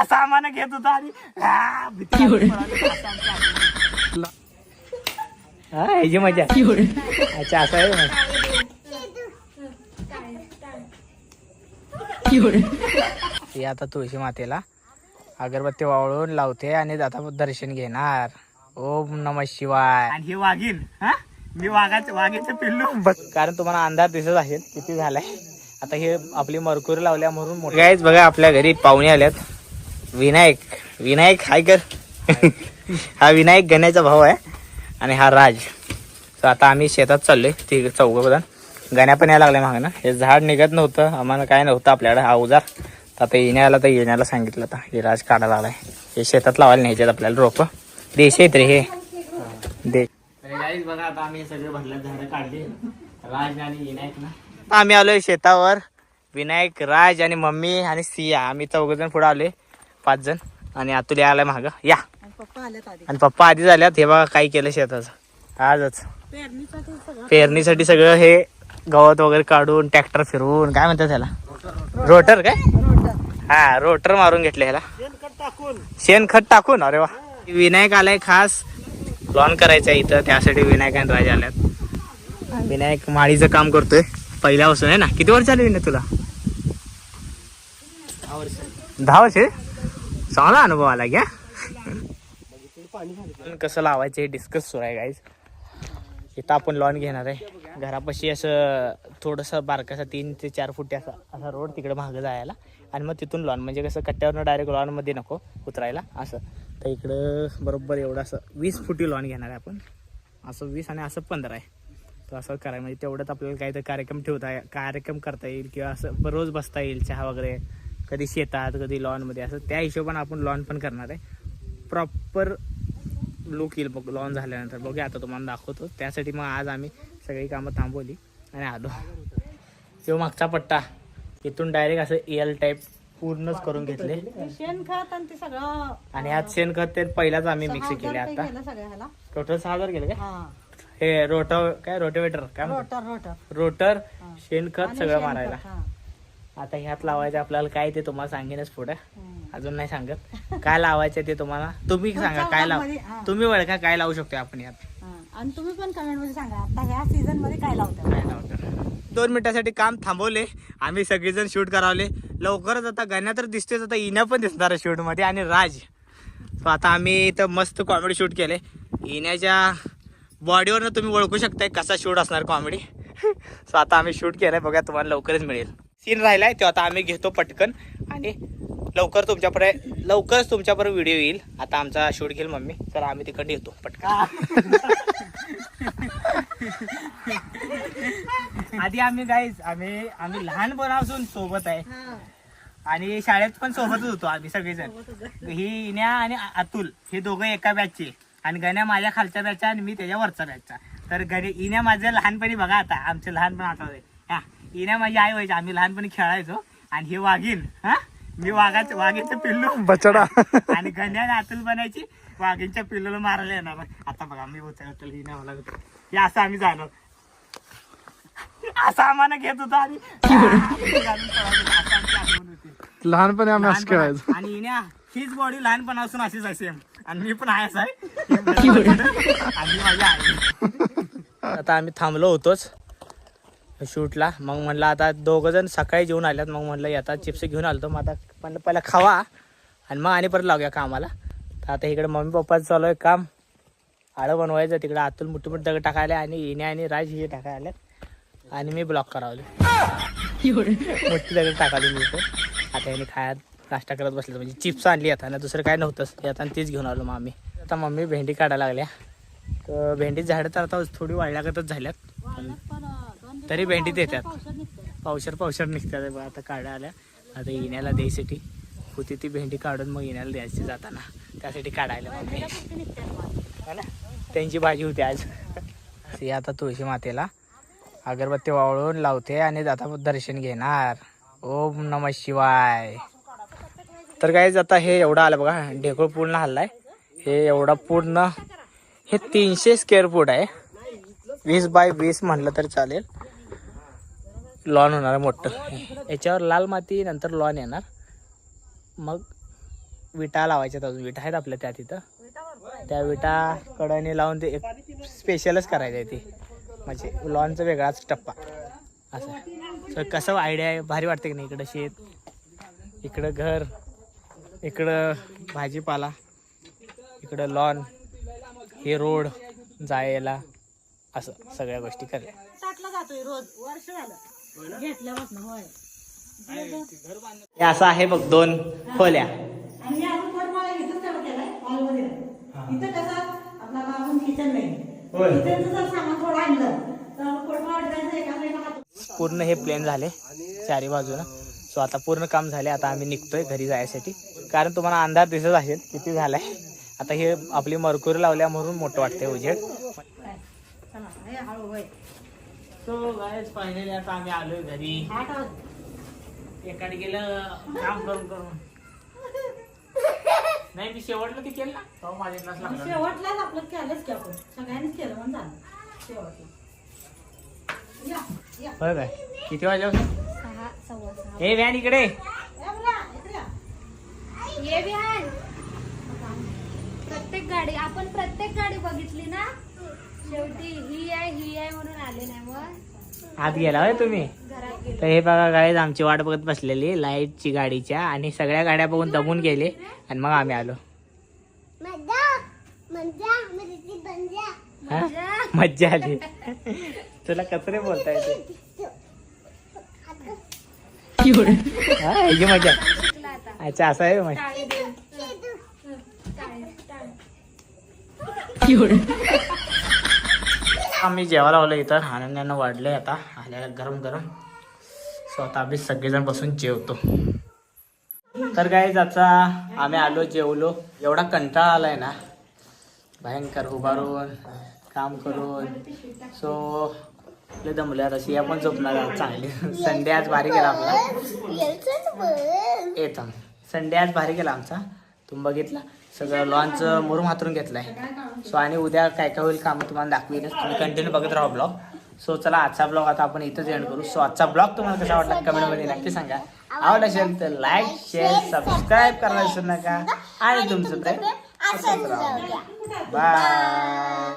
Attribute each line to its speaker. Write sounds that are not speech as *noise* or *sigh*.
Speaker 1: असा आम्हाला घेत होता आणि हा, भीती वाटली. असं. हा ह्याची मजा. अच्छा असं आहे मग. ती आता तुळशी मातेला अगरबत्ती वाळून लावते आणि आता दर्शन घेणार. ओम नम शिवाय. आणि हे वाघीन हा? मी वाघाचे वाघेचे पिल्लू. बघ कारण तुम्हाला अंधार दिसत असेल किती झालाय. आता हे आपली मरकुरी लावल्या म्हणून गायच बघा आपल्या घरी पाहुणे आल्यात. विनायक. विनायक हाय कर. हा विनायक गण्याचा भाऊ आहे आणि हा राज. तर आता आम्ही शेतात चाललोय ते चौघ गण्या पण यायला लागल्या मागं ना. हे झाड निघत नव्हतं आम्हाला काय नव्हतं आपल्याकडे हा अवजार तर आता येण्याला तर येण्याला सांगितलं आता. हे राज काढायला लागलाय. हे शेतात लावायला न्यायच्यात आपल्याला रोप. देश आहेत रे हे. दे. बघा आता आम्ही सगळे भरल्या झाडं काढली. राज आणि विनायक ना. आम्ही आलोय शेतावर. विनायक राज आणि मम्मी आणि सिया. आम्ही चौघ जण पुढे आलोय. पाच जण. आणि अतुल आलाय माग. या.
Speaker 2: पप्पा आल्यात आधी.
Speaker 1: आणि पप्पा आधी झाल्यात. हे बघा काय केलं शेताचं. आजच.
Speaker 2: पेरणीसाठी सगळं
Speaker 1: हे गवत वगैरे काढून ट्रॅक्टर फिरवून काय म्हणतात त्याला? रोटर काय? हा रोटर मारून घेतले ह्याला. शेणखत टाकून. अरे वा. विनायक आलाय खास. लॉन करायचं आहे इथं. त्यासाठी विनायक आणि राजा आल्यात. विनायक माळीचं काम करतोय. पहिल्यापासून आहे ना? किती वर्ष आले विनायक तुला? दहा वर्ष? चांगला अनुभव आला घ्या कसं लावायचं हे डिस्कस सुरू आहे गाईज इथं आपण लॉन घेणार आहे. घरापाशी असं थोडंसं बारकासा तीन ते चार फुटी असा असा रोड तिकडे मागं जायला. आणि मग तिथून लॉन म्हणजे कसं कट्ट्यावरनं डायरेक्ट लॉनमध्ये नको उतरायला असं. तर इकडं बरोबर एवढं असं वीस फुटी लॉन घेणार आहे आपण. असं वीस आणि असं पंधरा आहे. तर असं करायला म्हणजे तेवढंच आपल्याला काहीतरी कार्यक्रम ठेवता कार्यक्रम करता येईल किंवा असं रोज बसता येईल चहा वगैरे. कधी शेतात कधी लॉनमध्ये असं त्या हिशोबाने आपण लॉन पण करणार आहे. प्रॉपर लुक येईल बघ लॉन झाल्यानंतर. बघूया आता तुम्हाला दाखवतो. त्यासाठी मग आज आम्ही सगळी कामं थांबवली आणि आलो. तो मागचा पट्टा. इथून डायरेक्ट असं एल टाईप पूर्णच करून घेतले.
Speaker 2: शेणखत आणि ते सगळं
Speaker 1: आणि ह्यात शेणखत ते पहिलाच आम्ही मिक्स केले आता. टोटल सहा हजार गेले काय?
Speaker 2: हा.
Speaker 1: रोटर काय रोटेवेटर काय?
Speaker 2: Rotor rotor.
Speaker 1: रोटर. शेणखत सगळं मारायला. आता ह्यात लावायचं आपल्याला काय ते तुम्हाला सांगेनच पुढे. अजून नाही सांगत. काय लावायचं ते तुम्हाला? तुम्ही सांगा काय लाव. तुम्ही ओळखा काय लावू शकतो आपण यात.
Speaker 2: आणि तुम्ही पण कमेंटमध्ये सांगा आता ह्या सीझनमध्ये काय लावता
Speaker 1: काय लावतो दोन मिनिटासाठी काम थांबवले. आम्ही सगळेजण शूट करावले. लवकरच आता गण्या तर दिसतेच. आता इन्या पण दिसणार आहे शूटमध्ये आणि राज. आता आम्ही इथं मस्त कॉमेडी शूट केले. इन्याच्या बॉडीवरनं तुम्ही ओळखू शकताय कसा शूट असणार कॉमेडी *laughs* सो आता आम्ही शूट केलाय. बघा तुम्हाला लवकरच मिळेल. सीन राहिलाय तो आता आम्ही घेतो पटकन. आणि लवकर तुमच्यापर्यंत लवकरच तुमच्यापर्यंत व्हिडिओ येईल. आता आमचा शूट घेईल मम्मी. तर आम्ही तिकडे येतो पटकन. *laughs* आधी आम्ही गाईज आम्ही आम्ही लहानपणापासून सोबत आहे. आणि शाळेत पण सोबतच होतो आम्ही सगळेजण. ही इन्या आणि अतुल हे दोघं एका बॅचचे आणि गण्या माझ्या खालच्या बॅचचा आणि मी त्याच्या वरचा बॅचचा तर गणे इन्या माझ्या लहानपणी बघा आता आमचे लहानपण आठवते इन्या माझी आई व्हायची. आम्ही लहानपणी खेळायचो. आणि हे वाघीन हा? मी वाघाचे वाघीचं पिल्लू. बचडा आणि गण्या आणि अतुल बनायची. वाघींच्या पिल्लूला मारायला येणार. आता बघा मी उचल इन्या मला हे असं आम्ही जाणार असं आम्हाला घेत होता आणि. *laughs*
Speaker 3: लहानपणी आम्ही असं
Speaker 1: लहानपणा-
Speaker 3: खेळायचो.
Speaker 1: आणि हिने हीच बॉडी लहानपणापासून अशीच आहे सेम आणि मी पण आहे. *laughs* आणि माझी आई. आता आम्ही थांबलो होतोच. शूटला. मग म्हणलं आता दोघं जण सकाळी जेवून आल्यात. मग म्हणलं आता चिप्स घेऊन आलतो. मग आता म्हणलं पहिला खावा आणि मग आणि परत लावूया कामाला. तर आता इकडे मम्मी पप्पाचं चालू आहे काम. आळं बनवायचं. तिकडे आतून मोठी मोठी दगड टाकायला आणि इने आणि राज हे टाकायला आणि मी ब्लॉक करावले. मोठी दगड टाकाली मी आता याने खायला नाश्ता करत बसले म्हणजे चिप्स आणली आता. ना दुसरं काय नव्हतंच. आता तीच घेऊन आलो मग आम्ही. आता मम्मी भेंडी काढायला लागल्या. तर भेंडी झाडं तर आता थोडी वाढल्यागतच झाल्यात. तरी भेंडी देतात पावशर पावशर निघतात आता काढा आल्या. आता येण्याला द्यायसाठी. होती ती भेंडी काढून मग येण्याला द्यायची जाताना. त्यासाठी काढायला मम्मी है हो ना? त्यांची भाजी होती आज. ती आता तुळशी मातेला अगरबत्ती वाळून लावते आणि आता दर्शन घेणार. ओम नम शिवाय. तर काय आता हे एवढं आलं बघा ढेकूळ पूर्ण हल्लाय. हे एवढा पूर्ण हे तीनशे स्क्वेअर फूट आहे. वीस बाय वीस म्हणलं तर चालेल. लॉन होणार आहे मोठं. याच्यावर लाल माती नंतर लॉन येणार. मग विटा लावायच्यात अजून. विटा आहेत आपल्या त्या तिथं. त्या विटा कडाने लावून ते एक स्पेशलच करायचं आहे ते. म्हणजे लॉनचा वेगळाच टप्पा. असं. सो कसं आयडिया आहे? भारी वाटते की नाही इकडं शेत? इकडं घर? इकडं भाजीपाला? इकडं लॉन? हे रोड जायला? असं सगळ्या गोष्टी
Speaker 2: जातोय रोज. वर्ष झालं.
Speaker 1: हे असं आहे बघ दोन खोल्या. पूर्ण हे प्लेन झाले चारी बाजूला सो आता पूर्ण काम झाले आता आम्ही निघतोय घरी जायसाठी. कारण तुम्हाला अंधार दिसत असेल किती झालाय. आता हे आपली मरकुरी लावल्या म्हणून मोठं वाटतंय उजेड.
Speaker 2: हे
Speaker 1: सो गायस फायनली आता आम्ही आलोय घरी. एकाने गेलं काम करून करून. नाही मी शेवटलं ते केलं ना? माझ्या क्लास लागला.
Speaker 2: शेवटलाच आपलं केलंच की आपण. सगळ्यांनीच केलं म्हणून झालं. शेवटला. या या.
Speaker 1: बरं काय किती वाजल्यापासून
Speaker 2: सहा सव्वा सहा.
Speaker 1: हे व्हॅन इकडे.
Speaker 2: ए मुला, इकडे या.
Speaker 3: ये बिहान प्रत्येक गाडी आपण प्रत्येक गाडी बघितली ना? शेवटी ही आहे ही आहे म्हणून आले नाही मग.
Speaker 1: आत गेला होय तुम्ही? तर हे बघा गाईज आमची वाट बघत बसलेली लाईटची गाडीच्या आणि सगळ्या गाड्या बघून दमून गेले आणि मग आम्ही आलो. हा? मज्जा आली. तुला कचरे बोलता येते. मजा अच्छा असं आहे मग.
Speaker 3: टाळी
Speaker 1: आम्ही जेवायला आलो इथं. आनंदानं वाढले आता. आल्याला गरम गरम. सो आता आम्ही सगळेजण बसून जेवतो. तर काय आता आम्ही आलो जेवलो. एवढा कंटाळा आलाय ना. भयंकर उभारून काम करून. सो लय दमले आता. शिया पण झोपणार चांगली. संडे आज भारी गेला आपला. येत. संडे आज भारी गेला आमचा. तुम्ही बघितला. सगळं लॉन्च मुरुम हातरून आहे सो आणि उद्या काय काय होईल कामं तुम्हाला दाखवीनच. तुम्ही कंटिन्यू बघत राहा ब्लॉग सो चला आजचा ब्लॉग आता आपण इथंच एंड करू. सो आजचा ब्लॉग तुम्हाला कसा वाटला कमेंटमध्ये नक्की सांगा. आवड असेल तर लाईक शेअर सबस्क्राईब करायला विसरू नका. आणि तुमचं प्रेम बाय